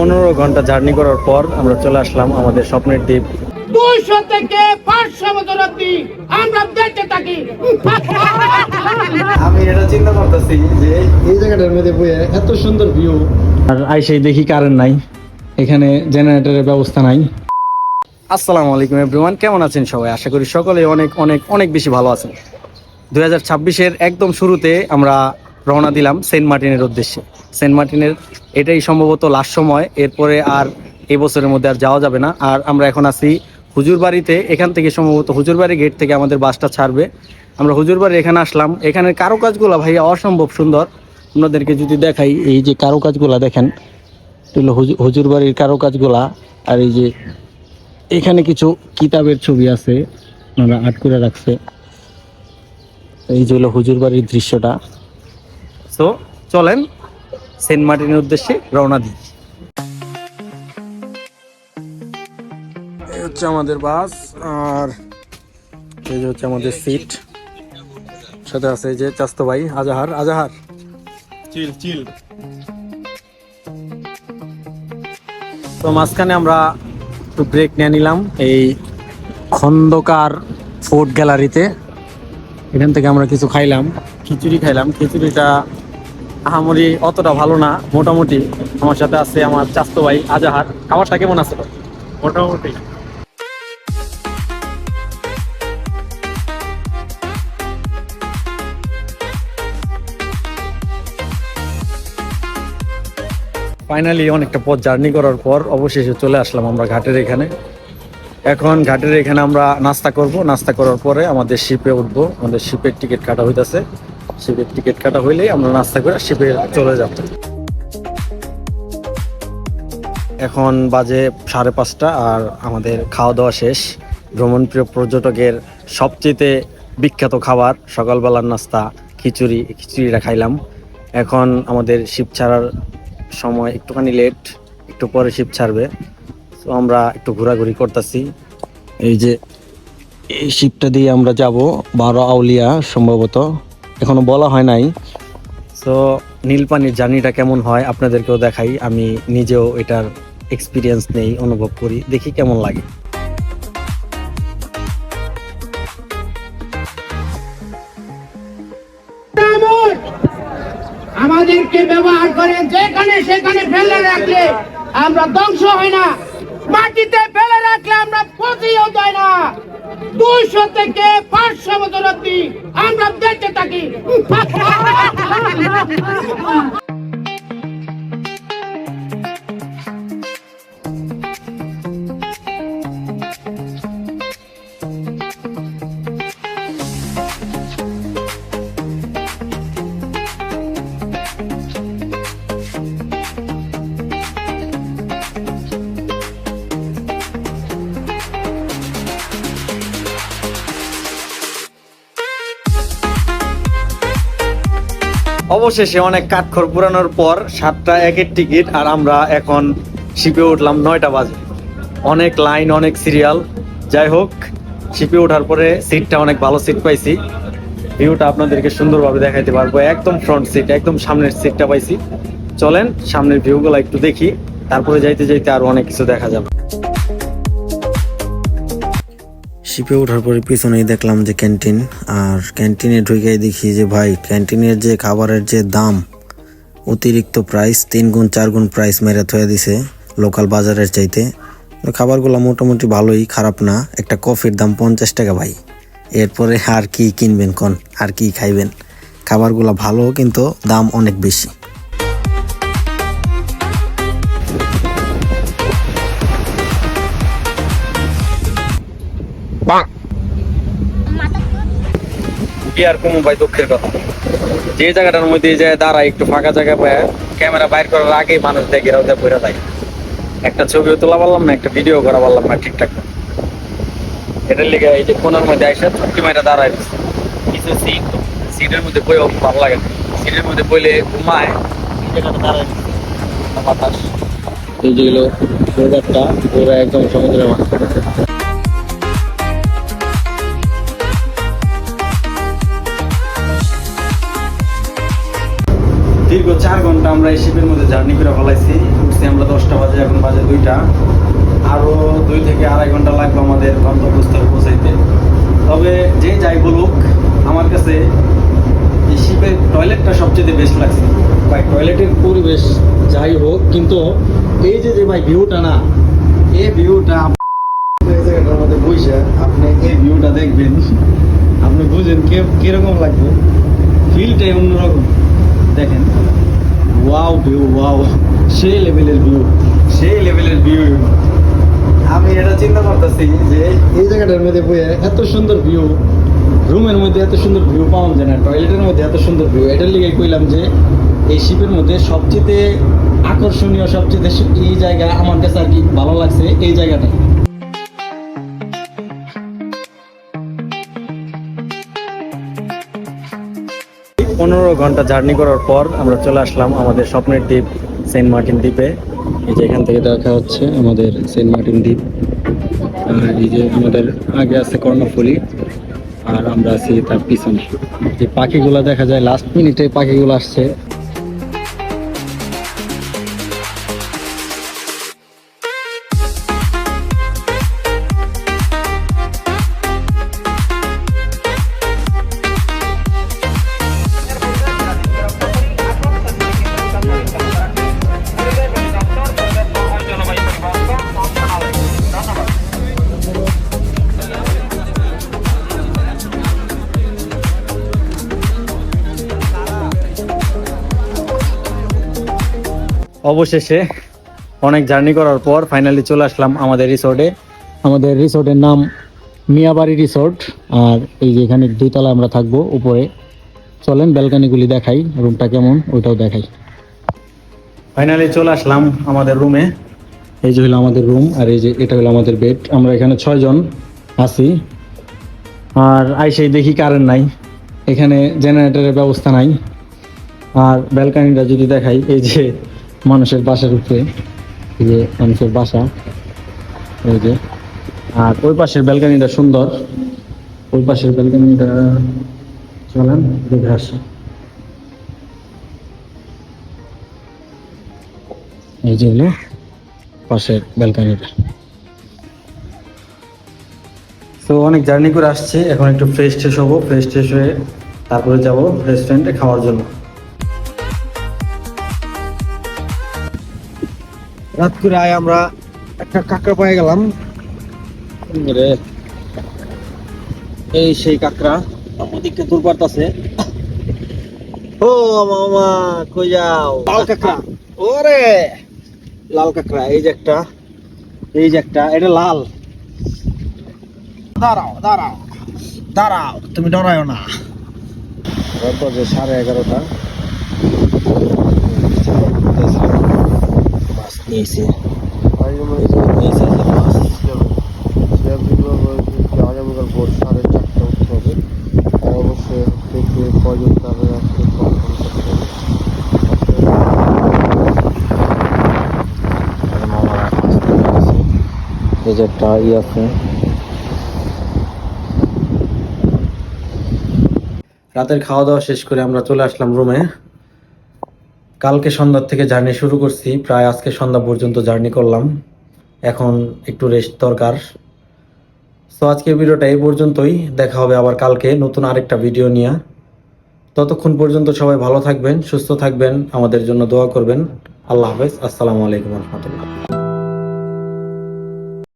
পনেরো ঘণ্টা জার্নি করার পর আমরা চলে আসলাম আমাদের স্বপ্নের দ্বীপ। দুইশো থেকে পাঁচশো বছর অব্দি আমরা বেঁচে থাকি। আমি এটা চিন্তা করতেছি যে এই জায়গাটার মধ্যে বইয়ে এত সুন্দর ভিউ আর আইসেই দেখি কারেন্ট নাই। এখানে জেনারেটরের ব্যবস্থা নাই। আসসালামু আলাইকুম এভরিওয়ান কেমন আছেন সবাই? আশা করি সকলে অনেক অনেক অনেক বেশি ভালো আছেন। দুই হাজার ছাব্বিশের একদম শুরুতে আমরা রওনা দিলাম সেন্ট মার্টিনের উদ্দেশ্যে। সেন্ট মার্টিনের এটাই সম্ভবত লাস্ট সময়, এরপরে আর এই বছরের মধ্যে আর যাওয়া যাবে না। আর আমরা এখন আছি হুজুরবাড়িতে, এখান থেকে সম্ভবত হুজুরবাড়ি গেট থেকে আমাদের বাসটা ছাড়বে। আমরা হুজুরবাড়ি এখানে আসলাম। এখানের কারুকাজগুলো ভাই অসম্ভব সুন্দর। আপনাদেরকে যদি দেখাই, এই যে কারুকাজগুলো দেখেন এগুলো হুজুর হুজুর বাড়ির কারুকাজগুলা। আর এই যে এখানে কিছু কিতাবের ছবি আছে, ওনারা আর্ট করে রাখছে। এই যে হলো হুজুর বাড়ির দৃশ্যটা। তো চলেন সেন্ট মার্টিনের উদ্দেশ্যে রওনা দিই। হচ্ছে আমাদের বাস আর এই যে হচ্ছে আমাদের সিট। সাথে আছে যে চাস্তো ভাই আজাহার। আজাহার। চিল চিল। তো মাঝখানে আমরা একটু ব্রেক নিয়ে নিলাম এই খন্দকার ফোর্ট গ্যালারিতে। এখান থেকে আমরা কিছু খাইলাম। খিচুড়ি খাইলাম। খিচুড়িটা আহামরি অতটা ভালো না মোটামুটি আমার সাথে আছে আমার চাস্তো ভাই আজাহার। খাবারটা কেমন আছে? মোটামুটি। ফাইনালি অনেকটা পথ জার্নি করার পর অবশেষে চলে আসলাম আমরা ঘাটের এখানে। এখন ঘাটের এখানে আমরা নাস্তা করব। নাস্তা করার পরে আমাদের শিপে উঠবো। আমাদের শিপের টিকিট কাটা হইতাছে। শিপের টিকিট কাটা হইলেই আমরা নাস্তা করে শিপে চলে যাব। এখন বাজে সাড়ে পাঁচটা আর আমাদের খাওয়া দাওয়া শেষ। ভ্রমণপ্রিয় পর্যটকের সবচেয়ে বিখ্যাত খাবার, সকালবেলার নাস্তা, খিচুড়ি খিচুড়িটা খাইলাম। এখন আমাদের শিপ ছাড়ার সময় একটুখানি লেট একটু পরে শিপ ছাড়বে। তো আমরা একটু ঘোরাঘুরি করতেছি। এই যে এই শিপটা দিয়ে আমরা যাব বারো আউলিয়া সম্ভবত। এখনও বলা হয় নাই। তো নীলপানির জার্নিটা কেমন হয় আপনাদেরকেও দেখাই। আমি নিজেও এটার এক্সপিরিয়েন্স নেই অনুভব করি। দেখি কেমন লাগে। আমাদেরকে ব্যবহার করে যেখানে সেখানে ফেলে রাখলে আমরা ধ্বংস হয় না। মাটিতে ফেলে রাখলে আমরা পচেও যায় না। দুইশো থেকে পাঁচশো বছর অব্দি আমরা বেঁচে থাকি। অবশেষে অনেক কাঠখড় পুরানোর পর সাতটা একের টিকিট আর আমরা এখন শিপে উঠলাম নয়টা বাজে। অনেক লাইন, অনেক সিরিয়াল। যাই হোক, শিপে ওঠার পরে সিটটা অনেক ভালো সিট পাইছি। ভিউটা আপনাদেরকে সুন্দরভাবে দেখাইতে পারব। একদম ফ্রন্ট সিট একদম সামনের সিটটা পাইছি। চলেন, সামনের ভিউগুলো একটু দেখি। তারপরে যাইতে যাইতে আরও অনেক কিছু দেখা যাবে। শিপে ওঠার পরে পিছনেই দেখলাম যে ক্যান্টিন, আর ক্যান্টিনে ঢুকেই দেখি যে ভাই, ক্যান্টিনের যে খাবারের যে দাম, অতিরিক্ত প্রাইস তিন গুণ, চার গুণ প্রাইস মেরে থয়ে দিছে লোকাল বাজারের চাইতে। খাবারগুলো মোটামুটি ভালোই, খারাপ না, একটা কফির দাম পঞ্চাশ টাকা ভাই। এরপরে আর কি কিনবেন কোন, আর কি খাইবেন? খাবারগুলো ভালো, কিন্তু দাম অনেক বেশি। কি আর কমু ভাই দুঃখের কথা? যে জায়গাটার মধ্যে যায় দাঁড়ায়, একটু ফাঁকা জায়গা পায় ক্যামেরা বাইর করার আগেই মানুষ দেখে ঘেরাও দিয়ে পড়ে থাকে একটা ছবিও তোলা পারলাম না, একটা ভিডিও করা পারলাম না ঠিকঠাক। এটার লেগে এই যে কোনার মধ্যে আইসা চুক্তি মাইটা দাঁড়ায়। কিছু সিট, সিটের মধ্যে বইও ভালো লাগে না। সিটের মধ্যে বইলে ঘুমায় জায়গাটা দাঁড়ায়। বাতাস। এই যেগুলো একদম সমুদ্রের মাছ যাই বলুক, আমার কাছে এই শিপের টয়লেটটা সবচেয়ে বেস্ট লাগছে। ভাই টয়লেটের পরিবেশ যাই হোক, কিন্তু এই যে যে ভাই ভিউটা না, এই ভিউটা এই জায়গাটার মধ্যে বসে আপনি এই ভিউটা দেখবেন, আপনি বুঝেন কে কীরকম লাগবে। ফিলটাই অন্যরকম। দেখেন ওয়াও ভিউ ওয়াও সেই লেভেলের ভিউ সেই লেভেলের ভিউ আমি এটা চিন্তা করতেছি যে এই জায়গাটার মধ্যে বইয়ে এত সুন্দর ভিউ রুমের মধ্যে এত সুন্দর ভিউ পাওয়া যায় না টয়লেটের মধ্যে এত সুন্দর ভিউ এটার লিগে কইলাম যে, এই শিপের মধ্যে সবচেয়ে আকর্ষণীয় সবচেয়ে এই জায়গা আমার কাছে আর কি ভালো লাগছে, এই জায়গাটা। পনেরো ঘণ্টা জার্নি করার পর আমরা চলে আসলাম আমাদের স্বপ্নের দ্বীপ সেন্ট মার্টিন দ্বীপে। এই যে এখান থেকে দেখা হচ্ছে আমাদের সেন্ট মার্টিন দ্বীপ। আর এই যে আমাদের আগে আছে কর্ণফুলি। আর আমরা আছি তার পিছনে। এই পাখিগুলা দেখা যায় লাস্ট মিনিটে পাখিগুলো আসছে। অবশেষে অনেক জার্নি করার পর ফাইনালি চলে আসলাম আমাদের রিসোর্টে। আমাদের রিসোর্টের নাম মিয়াবাড়ি রিসোর্ট, আর এই যে এখানে দুইতলা আমরা থাকব উপরে। চলেন, ব্যালকানিগুলি দেখাই, রুমটা কেমন, ওইটাও দেখাই। ফাইনালি চলে আসলাম আমাদের রুমে। এই যে হলো আমাদের রুম, আর এই যে এটা হলো আমাদের বেড। আমরা এখানে ছয়জন আছি। আর আইসেই দেখি কারেন্ট নাই। এখানে জেনারেটরের ব্যবস্থা নাই। আর ব্যালকানিটা যদি দেখাই, এই যে মানুষের বাসার উপরে যে মানুষের বাসা, এই যে। আর ওই পাশের ব্যালকানিটা সুন্দর। ওই পাশের ব্যালকানিটা চলেন, দেখে আসি। এই যে হলো পাশের ব্যালকানিটা। তো অনেক জার্নি করে আসছে, এখন একটু ফ্রেশ ট্রেশ হব ফ্রেশ ট্রেশ হয়ে তারপরে যাব রেস্টুরেন্টে খাওয়ার জন্য। রাত করে আয় আমরা একটা কাঁকড়া পেয়ে গেলাম। রে। এই সেই কাঁকড়া ওদিকে দূর পারতাছে ও মামা কই যাও? লাল কাঁকড়া। ওরে! লাল কাঁকড়া এই যে একটা এই যে একটা এটা লাল। দাঁড়াও দাঁড়াও দাঁড়াও তুমি ডরায়ও না। যে সাড়ে এগারোটা। বাস নিয়েছে নিয়েছে যে বাস আগামীকাল ভোর সাড়ে চারটা উঠতে হবে আর অবশ্যই কজন হবে এই যে একটা ই আছে রাতের খাওয়া দাওয়া শেষ করে আমরা চলে আসলাম রুমে কালকে সন্ধ্যার থেকে জার্নি শুরু করছি। প্রায় আজকে সন্ধ্যা পর্যন্ত জার্নি করলাম। এখন একটু রেস্ট দরকার। তো আজকের ভিডিওটা এই পর্যন্তই। দেখা হবে আবার কালকে নতুন আরেকটা ভিডিও নিয়ে। ততক্ষণ পর্যন্ত সবাই ভালো থাকবেন, সুস্থ থাকবেন, আমাদের জন্য দোয়া করবেন। আল্লাহ হাফেজ। আসসালামু আলাইকুম রহমতুল্লাহ।